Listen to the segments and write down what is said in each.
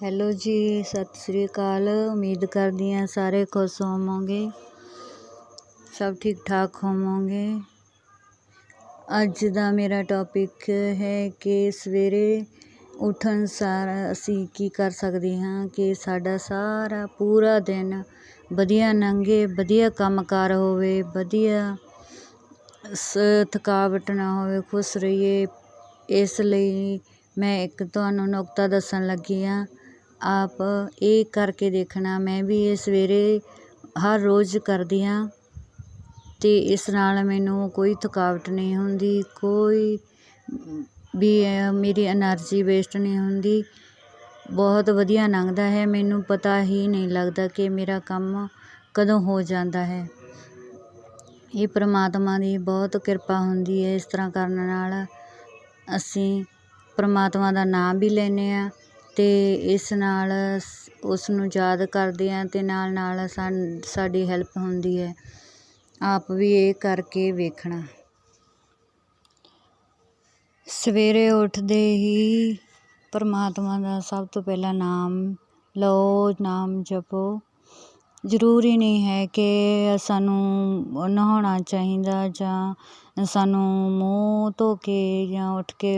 Hello ਜੀ, ਸਤਿ ਸ੍ਰੀ ਅਕਾਲ। ਉਮੀਦ ਕਰਦੀ ਹਾਂ ਸਾਰੇ ਖੁਸ਼ ਹੋਵੋਗੇ। ਸਭ ਠੀਕ ਠਾਕ ਹੋਵੋਗੇ। ਅੱਜ ਦਾ ਮੇਰਾ ਟੌਪਿਕ ਹੈ ਕਿ ਸਵੇਰੇ ਉੱਠਣ ਸਾਰ ਅਸੀਂ ਕੀ ਕਰ ਸਕਦੇ ਹਾਂ ਕਿ ਸਾਡਾ ਸਾਰਾ ਪੂਰਾ ਦਿਨ ਵਧੀਆ ਲੰਘੇ ਵਧੀਆ ਕੰਮਕਾਰ ਹੋਵੇ, ਵਧੀਆ ਸ ਥਕਾਵਟ ਨਾ ਹੋਵੇ, ਖੁਸ਼ ਰਹੀਏ। ਇਸ ਲਈ ਮੈਂ ਇੱਕ ਤੁਹਾਨੂੰ ਨੁਕਤਾ ਦੱਸਣ ਲੱਗੀ ਹਾਂ। ਆਪ ਇਹ ਕਰਕੇ ਦੇਖਣਾ, ਮੈਂ ਵੀ ਇਹ ਸਵੇਰੇ ਹਰ ਰੋਜ਼ ਕਰਦੀ ਹਾਂ ਅਤੇ ਇਸ ਨਾਲ ਮੈਨੂੰ ਕੋਈ ਥਕਾਵਟ ਨਹੀਂ ਹੁੰਦੀ, ਕੋਈ ਵੀ ਮੇਰੀ ਐਨਰਜੀ ਵੇਸਟ ਨਹੀਂ ਹੁੰਦੀ। ਬਹੁਤ ਵਧੀਆ ਲੰਘਦਾ ਹੈ, ਮੈਨੂੰ ਪਤਾ ਹੀ ਨਹੀਂ ਲੱਗਦਾ ਕਿ ਮੇਰਾ ਕੰਮ ਕਦੋਂ ਹੋ ਜਾਂਦਾ ਹੈ। ਇਹ ਪ੍ਰਮਾਤਮਾ ਦੀ ਬਹੁਤ ਕਿਰਪਾ ਹੁੰਦੀ ਹੈ, ਇਸ ਤਰ੍ਹਾਂ ਕਰਨ ਨਾਲ ਅਸੀਂ ਪ੍ਰਮਾਤਮਾ ਦਾ ਨਾਮ ਵੀ ਲੈਂਦੇ ਹਾਂ। ਅਤੇ ਇਸ ਨਾਲ ਉਸ ਨੂੰ ਯਾਦ ਕਰਦੇ ਹਾਂ ਅਤੇ ਨਾਲ ਨਾਲ ਸਾਡੀ ਹੈਲਪ ਹੁੰਦੀ ਹੈ। ਆਪ ਵੀ ਇਹ ਕਰਕੇ ਵੇਖਣਾ। ਸਵੇਰੇ ਉੱਠਦੇ ਹੀ ਪਰਮਾਤਮਾ ਦਾ ਸਭ ਤੋਂ ਪਹਿਲਾਂ ਨਾਮ ਲਓ, ਨਾਮ ਜਪੋ। ਜ਼ਰੂਰੀ ਨਹੀਂ ਹੈ ਕਿ ਸਾਨੂੰ ਨਹਾਉਣਾ ਚਾਹੀਦਾ ਜਾਂ ਸਾਨੂੰ ਮੂੰਹ ਧੋ ਕੇ ਜਾਂ ਉੱਠ ਕੇ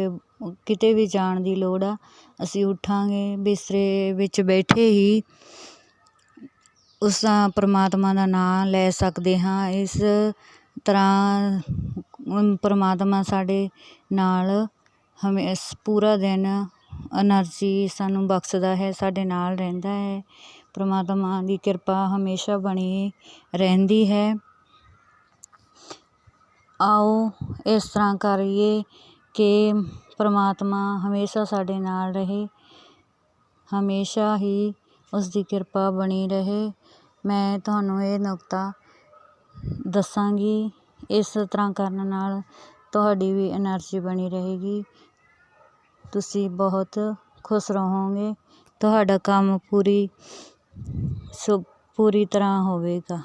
ਕਿਤੇ ਵੀ ਜਾਣ ਦੀ ਲੋੜ ਆ, ਅਸੀਂ ਉੱਠਾਂਗੇ, ਬਿਸਤਰੇ ਵਿੱਚ ਬੈਠੇ ਹੀ ਉਸ ਪਰਮਾਤਮਾ ਦਾ ਨਾਂ ਲੈ ਸਕਦੇ ਹਾਂ। ਇਸ ਤਰ੍ਹਾਂ ਪਰਮਾਤਮਾ ਸਾਡੇ ਨਾਲ ਹਮੇ ਪੂਰਾ ਦਿਨ ਐਨਰਜੀ ਸਾਨੂੰ ਬਖਸ਼ਦਾ ਹੈ, ਸਾਡੇ ਨਾਲ ਰਹਿੰਦਾ ਹੈ। ਪਰਮਾਤਮਾ ਦੀ ਕਿਰਪਾ ਹਮੇਸ਼ਾ ਬਣੀ ਰਹਿੰਦੀ ਹੈ। ਆਓ ਇਸ ਤਰ੍ਹਾਂ ਕਰੀਏ ਕਿ ਪਰਮਾਤਮਾ ਹਮੇਸ਼ਾ ਸਾਡੇ ਨਾਲ ਰਹੇ, ਹਮੇਸ਼ਾ ਹੀ ਉਸ ਦੀ ਕਿਰਪਾ ਬਣੀ ਰਹੇ। ਮੈਂ ਤੁਹਾਨੂੰ ਇਹ ਨੁਕਤਾ ਦੱਸਾਂਗੀ, ਇਸ ਤਰ੍ਹਾਂ ਕਰਨ ਨਾਲ ਤੁਹਾਡੀ ਵੀ ਐਨਰਜੀ ਬਣੀ ਰਹੇਗੀ। ਤੁਸੀਂ ਬਹੁਤ ਖੁਸ਼ ਰਹੋਗੇ, ਤੁਹਾਡਾ ਕੰਮ ਪੂਰੀ ਸੋ, ਪੂਰੀ ਤਰ੍ਹਾਂ ਹੋਵੇਗਾ।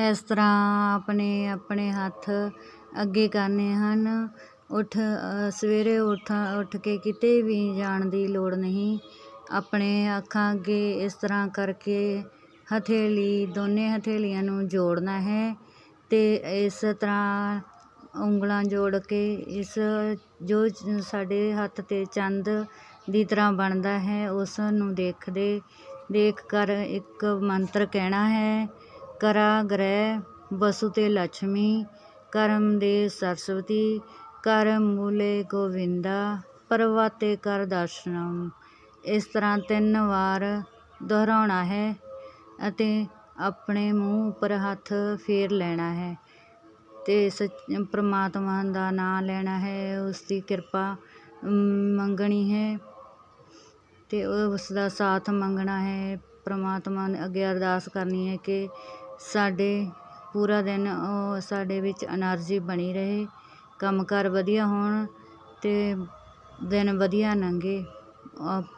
ਇਸ ਤਰ੍ਹਾਂ ਆਪਣੇ ਆਪਣੇ ਹੱਥ ਅੱਗੇ ਕਰਨੇ ਹਨ। ਉੱਠ ਸਵੇਰੇ ਉੱਠ ਉੱਠ ਕੇ ਕਿਤੇ ਵੀ ਜਾਣ ਦੀ ਲੋੜ ਨਹੀਂ। ਆਪਣੇ ਅੱਖਾਂ ਅੱਗੇ ਇਸ ਤਰ੍ਹਾਂ ਕਰਕੇ ਹਥੇਲੀ, ਦੋਨੇ ਹਥੇਲੀਆਂ ਨੂੰ ਜੋੜਨਾ ਹੈ ਅਤੇ ਇਸ ਤਰ੍ਹਾਂ ਉਂਗਲਾਂ ਜੋੜ ਕੇ ਇਸ, ਜੋ ਸਾਡੇ ਹੱਥ 'ਤੇ ਚੰਦ ਦੀ ਤਰ੍ਹਾਂ ਬਣਦਾ ਹੈ, ਉਸ ਨੂੰ ਦੇਖਦੇ, ਦੇਖ ਕਰ ਇੱਕ ਮੰਤਰ ਕਹਿਣਾ ਹੈ ਕਰਾ ਗ੍ਰਹਿ ਵਸੂ ਤੇ ਲక్ష్ਮੀ ਕਰਮ ਦੇ ਸਰਸਵਤੀ, ਕਰ ਮੂਲੇ ਗੋਵਿੰਦਾ, ਪਰਵਾਤੇ ਕਰ ਦਰਸ਼ਨਮ। ਇਸ ਤਰ੍ਹਾਂ ਤਿੰਨ ਵਾਰ ਦੁਹਰਾਉਣਾ ਹੈ ਅਤੇ ਆਪਣੇ ਮੂੰਹ ਉੱਪਰ ਹੱਥ ਫੇਰ ਲੈਣਾ ਹੈ ਅਤੇ ਸੱਚ ਪ੍ਰਮਾਤਮਾ ਦਾ ਨਾਮ ਲੈਣਾ ਹੈ, ਉਸ ਦੀ ਕਿਰਪਾ ਮੰਗਣੀ ਹੈ ਅਤੇ ਉਸ ਦਾ ਸਾਥ ਮੰਗਣਾ ਹੈ। ਪ੍ਰਮਾਤਮਾ ਅੱਗੇ ਅਰਦਾਸ ਕਰਨੀ ਹੈ ਕਿ ਸਾਡੇ ਪੂਰਾ ਦਿਨ ਉਹ ਸਾਡੇ ਵਿੱਚ ਐਨਰਜੀ ਬਣੀ ਰਹੇ। ਕੰਮ ਕਾਰ ਵਧੀਆ ਹੋਣ ਅਤੇ ਦਿਨ ਵਧੀਆ ਲੰਘੇ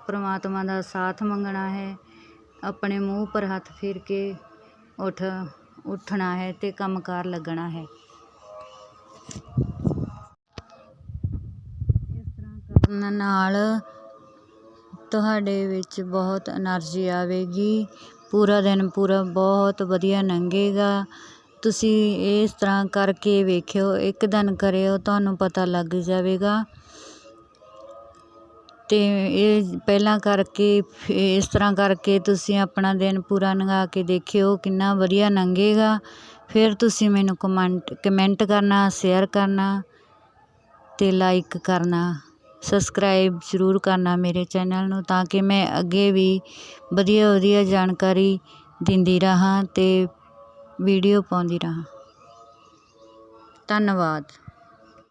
ਪਰਮਾਤਮਾ ਦਾ ਸਾਥ ਮੰਗਣਾ ਹੈ। ਆਪਣੇ ਮੂੰਹ ਪਰ ਹੱਥ ਫੇਰ ਕੇ ਉੱਠ, ਉੱਠਣਾ ਹੈ ਅਤੇ ਕੰਮ ਕਾਰ ਲੱਗਣਾ ਹੈ। ਇਸ ਤਰ੍ਹਾਂ ਕਰਨ ਨਾਲ ਤੁਹਾਡੇ ਵਿੱਚ ਬਹੁਤ ਐਨਰਜੀ ਆਵੇਗੀ। ਪੂਰਾ ਦਿਨ ਪੂਰਾ ਬਹੁਤ ਵਧੀਆ ਲੰਘੇਗਾ। ਤੁਸੀਂ ਇਸ ਤਰ੍ਹਾਂ ਕਰਕੇ ਵੇਖਿਓ, ਇੱਕ ਦਿਨ ਕਰਿਓ, ਤੁਹਾਨੂੰ ਪਤਾ ਲੱਗ ਜਾਵੇਗਾ। ਅਤੇ ਇਹ ਪਹਿਲਾਂ ਕਰਕੇ, ਇਸ ਤਰ੍ਹਾਂ ਕਰਕੇ ਤੁਸੀਂ ਆਪਣਾ ਦਿਨ ਪੂਰਾ ਲੰਘਾ ਕੇ ਦੇਖਿਓ, ਕਿੰਨਾ ਵਧੀਆ ਲੰਘੇਗਾ। ਫਿਰ ਤੁਸੀਂ ਮੈਨੂੰ ਕਮੈਂਟ ਕਮੈਂਟ ਕਰਨਾ, ਸ਼ੇਅਰ ਕਰਨਾ ਅਤੇ ਲਾਈਕ ਕਰਨਾ। ਸਬਸਕ੍ਰਾਈਬ ਜ਼ਰੂਰ ਕਰਨਾ ਮੇਰੇ ਚੈਨਲ ਨੂੰ ਤਾਂ ਕਿ ਮੈਂ ਅੱਗੇ ਵੀ ਵਧੀਆ ਵਧੀਆ ਜਾਣਕਾਰੀ ਦਿੰਦੀ ਰਹਾਂ ਅਤੇ ਵੀਡੀਓ ਪਾਉਂਦੀ ਰਹਾਂ। ਧੰਨਵਾਦ।